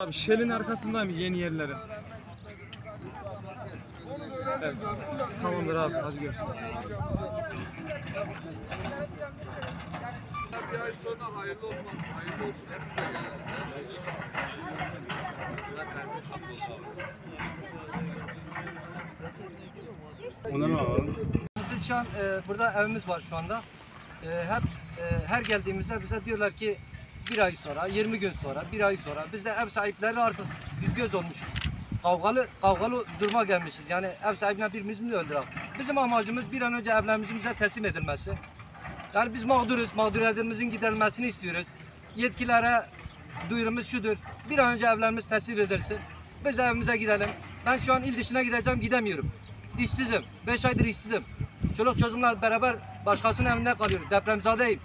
Abi Shell'in arkasındayım yeni yerleri. Evet. Tamamdır abi hadi görüşürüz. Bir ay sonra hayırlı olsun. Hayırlı olsun. Ondan alalım. Biz şu an e, burada evimiz var şu anda. E, hep e, her geldiğimizde bize diyorlar ki bir ay sonra, 20 gün sonra, bir ay sonra biz de ev sahipleri artık yüz göz olmuşuz. Kavgalı kavgalı duruma gelmişiz. Yani ev sahibine birbirimizi mi öldürelim? Bizim amacımız bir an önce evlerimizin bize teslim edilmesi. Yani biz mağduruz, mağduriyetimizin giderilmesini istiyoruz. Yetkililere duyurumuz şudur. Bir an önce evlerimiz teslim edilsin. Biz evimize gidelim. Ben şu an il dışına gideceğim, gidemiyorum. İşsizim. 5 aydır işsizim. Çoluk çocuğumla beraber başkasının evinde kalıyorum. Depremzadeyim.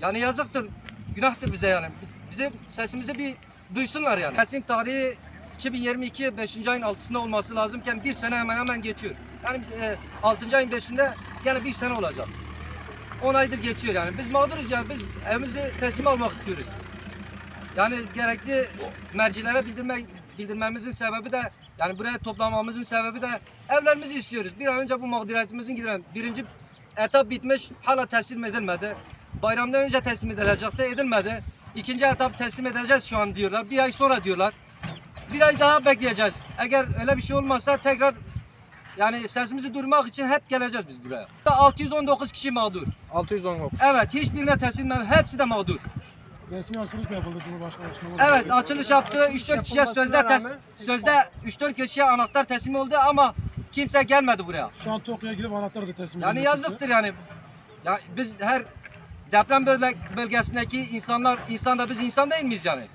Yani yazıktır, günahtır bize yani. Biz- Bize sesimizi bir duysunlar yani. Teslim tarihi 2022 5. ayın 6'sında olması lazımken bir sene hemen hemen geçiyor. Yani e, 6. ayın 5'inde gene bir sene olacak. 10 aydır geçiyor yani. Biz mağduruz yani. Biz evimizi teslim almak istiyoruz. Yani gerekli mercilere bildirme, bildirmemizin sebebi de yani buraya toplamamızın sebebi de evlerimizi istiyoruz. Bir an önce bu mağduriyetimizin giderelim. Birinci etap bitmiş, hala teslim edilmedi. Bayramdan önce teslim edilecekti, edilmedi. İkinci etap teslim edeceğiz şu an diyorlar. Bir ay sonra diyorlar. Bir ay daha bekleyeceğiz. Eğer öyle bir şey olmazsa tekrar yani sesimizi duyurmak için hep geleceğiz biz buraya. 619 kişi mağdur. 619. Evet, hiçbirine teslim hepsi de mağdur. Resmi açılış da yapıldı Cumhurbaşkanı açıklaması. Evet açılış yaptı. 3-4 kişiye sözde tes- sözde 3-4 kişiye anahtar teslim oldu ama kimse gelmedi buraya. Şu an Tokyo'ya girip anahtarı da teslim Yani edildi. yazıktır yani. Ya biz her Deprem bölgesindeki insanlar, insan da biz insan değil miyiz yani?